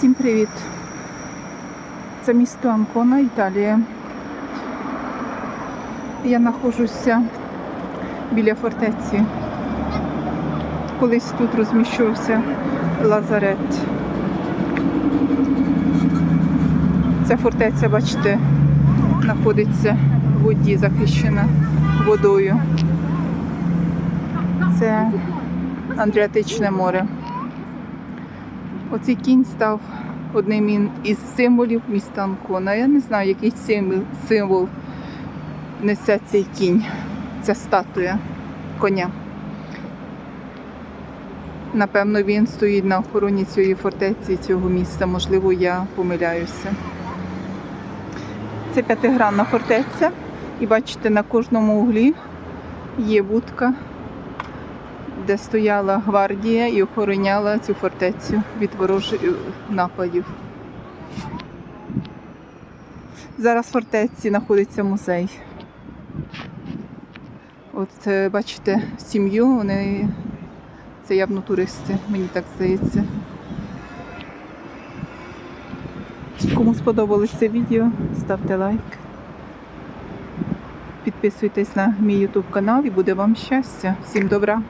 Всім привіт! Це місто Анкона, Італія. Я знаходжуся біля фортеці. Колись тут розміщувався лазарет. Ця фортеця, бачите, знаходиться в воді, захищена водою. Це Адріатичне море. Оцей кінь став одним із символів міста Анкона. Я не знаю, який символ, несе цей кінь, ця статуя коня. Напевно, він стоїть на охороні цієї фортеці, цього міста. Можливо, я помиляюся. Це п'ятигранна фортеця. І бачите, на кожному углі є будка де стояла гвардія і охороняла цю фортецю від ворожих нападів. Зараз в фортеці знаходиться музей. От е, бачите сім'ю, вони це явно туристи, мені так здається. Кому сподобалось це відео, ставте лайк. Підписуйтесь на мій YouTube канал і буде вам щастя. Всім добра!